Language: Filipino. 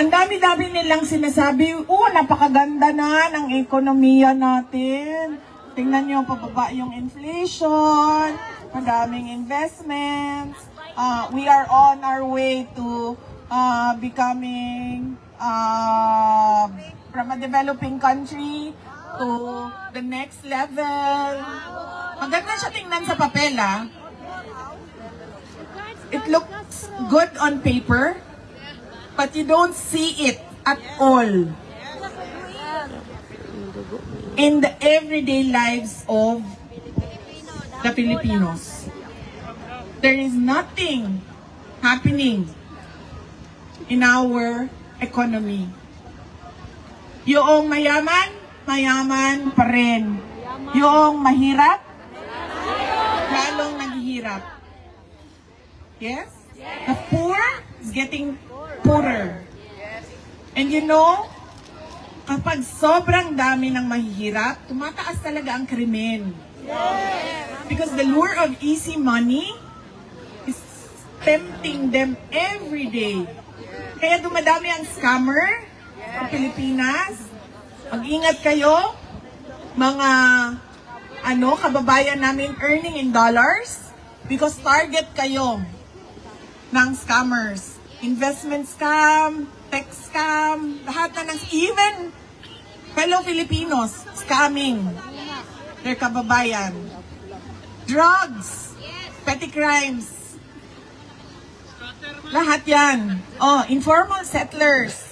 Ang dami-dami nilang sinasabi, oh, napakaganda na ng ekonomiya natin. Tingnan nyo, pababa yung inflation, madaming investments. Uh, we are on our way to uh, becoming uh, from a developing country to the next level. Maganda siya tingnan sa papel, ah. It looks good on paper, but you don't see it at all in the everyday lives of the Filipinos. There is nothing happening in our economy. Yung mayaman, mayaman pa rin. Yung mahirap, lalong naghihirap. Yes? The poor is getting poorer. And you know, kapag sobrang dami ng mahihirap, tumataas talaga ang krimen. Because the lure of easy money is tempting them every day. Kaya dumadami ang scammer sa Pilipinas. Mag-ingat kayo, mga ano, kababayan namin earning in dollars because target kayo ng scammers. Investment scam, tech scam, lahat na ng, even fellow Filipinos scamming their kababayan. Drugs, petty crimes, lahat yan. Oh, informal settlers.